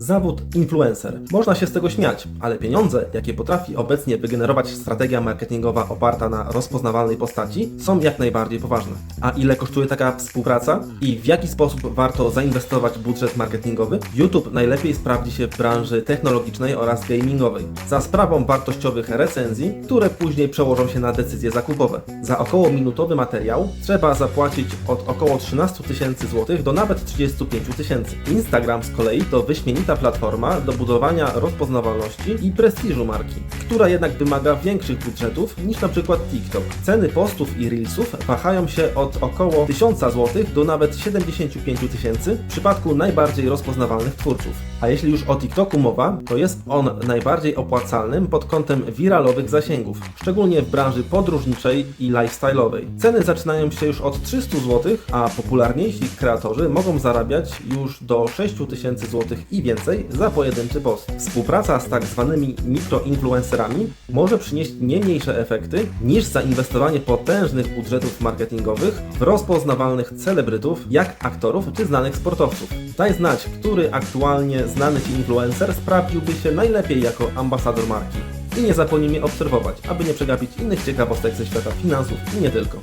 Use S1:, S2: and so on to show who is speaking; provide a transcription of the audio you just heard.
S1: Zawód influencer. Można się z tego śmiać, ale pieniądze, jakie potrafi obecnie wygenerować strategia marketingowa oparta na rozpoznawalnej postaci, są jak najbardziej poważne. A ile kosztuje taka współpraca i w jaki sposób warto zainwestować budżet marketingowy? YouTube najlepiej sprawdzi się w branży technologicznej oraz gamingowej, za sprawą wartościowych recenzji, które później przełożą się na decyzje zakupowe. Za około minutowy materiał trzeba zapłacić od około 13 tysięcy złotych do nawet 35 tysięcy. Instagram z kolei to platforma do budowania rozpoznawalności i prestiżu marki, która jednak wymaga większych budżetów niż przykład TikTok. Ceny postów i reelsów wahają się od około 1000 zł do nawet 75 tysięcy w przypadku najbardziej rozpoznawalnych twórców. A jeśli już o TikToku mowa, to jest on najbardziej opłacalnym pod kątem wiralowych zasięgów, szczególnie w branży podróżniczej i lifestyle'owej. Ceny zaczynają się już od 300 zł, a popularniejsi kreatorzy mogą zarabiać już do 6000 zł i więcej za pojedynczy post. Współpraca z tak zwanymi mikroinfluencerami może przynieść nie mniejsze efekty niż zainwestowanie potężnych budżetów marketingowych w rozpoznawalnych celebrytów, jak aktorów czy znanych sportowców. Daj znać, który aktualnie znany Ci influencer sprawdziłby się najlepiej jako ambasador marki. I nie zapomnij mnie obserwować, aby nie przegapić innych ciekawostek ze świata finansów i nie tylko.